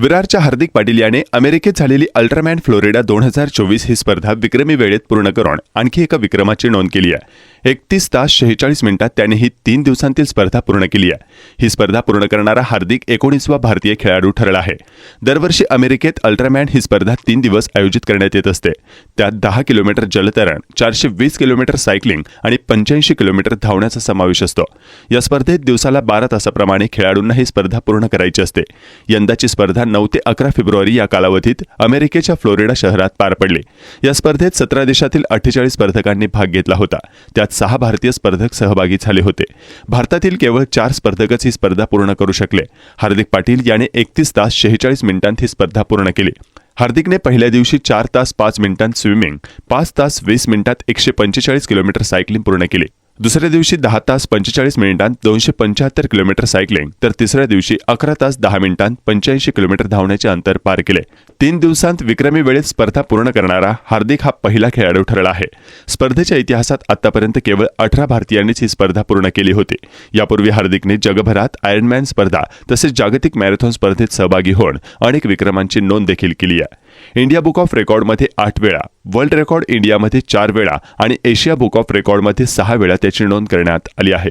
विरारच्या हार्दिक पाटील याने अमेरिकेत झालेली अल्ट्रामॅन फ्लोरिडा दोन हजार चोवीस ही स्पर्धा विक्रमी वेळेत पूर्ण करून आणखी एका विक्रमाची नोंद केली आहे. एकतीस तास शेहेचाळीस मिनिटात त्याने ही तीन दिवसांतील स्पर्धा पूर्ण केली आहे. ही स्पर्धा पूर्ण करणारा हार्दिक एकोणीसवा भारतीय खेळाडू ठरला आहे. दरवर्षी अमेरिकेत अल्ट्रामॅन ही स्पर्धा तीन दिवस आयोजित करण्यात येत असते. त्यात दहा किलोमीटर जलतरण चारशे वीस किलोमीटर सायकलिंग आणि पंच्याऐंशी किलोमीटर धावण्याचा समावेश असतो. या स्पर्धेत दिवसाला बारा तासाप्रमाणे खेळाडूंना ही स्पर्धा पूर्ण करायची असते. यंदाची स्पर्धा नऊ ते अकरा फेब्रुवारी या कालावधीत अमेरिकेच्या फ्लोरिडा शहरात पार पडले. या स्पर्धेत सतरा देशातील अठ्ठेचाळीस स्पर्धकांनी भाग घेतला होता. त्यात सहा भारतीय स्पर्धक सहभागी झाले होते. भारतातील केवळ चार स्पर्धकच ही स्पर्धा पूर्ण करू शकले. हार्दिक पाटील याने एकतीस तास शेहेचाळीस मिनिटांत ही स्पर्धा पूर्ण केली. हार्दिकने पहिल्या दिवशी चार तास पाच मिनिटांत स्विमिंग पाच तास वीस मिनिटात एकशे पंचेचाळीस किलोमीटर सायकलिंग पूर्ण केली. दुसऱ्या दिवशी दहा तास पंचेचाळीस मिनिटांत दोनशे पंच्याहत्तर किलोमीटर सायकलिंग तर तिसऱ्या दिवशी अकरा तास दहा मिनिटांत पंच्याऐंशी किलोमीटर धावण्याचे अंतर पार केले. तीन दिवसांत विक्रमी वेळेत स्पर्धा पूर्ण करणारा हार्दिक हा पहिला खेळाडू ठरला आहे. स्पर्धेच्या इतिहासात आतापर्यंत केवळ अठरा भारतीयांनीच ही स्पर्धा पूर्ण केली होती. यापूर्वी हार्दिकने जगभरात आयर्नमॅन स्पर्धा तसेच जागतिक मॅरेथॉन स्पर्धेत सहभागी होऊन अनेक विक्रमांची नोंद देखील केली आहे. इंडिया बुक ऑफ रेकॉर्डमध्ये आठ वेळा वर्ल्ड रेकॉर्ड इंडियामध्ये चार वेळा आणि एशिया बुक ऑफ रेकॉर्डमध्ये सहा वेळा त्याची नोंद करण्यात आली आहे.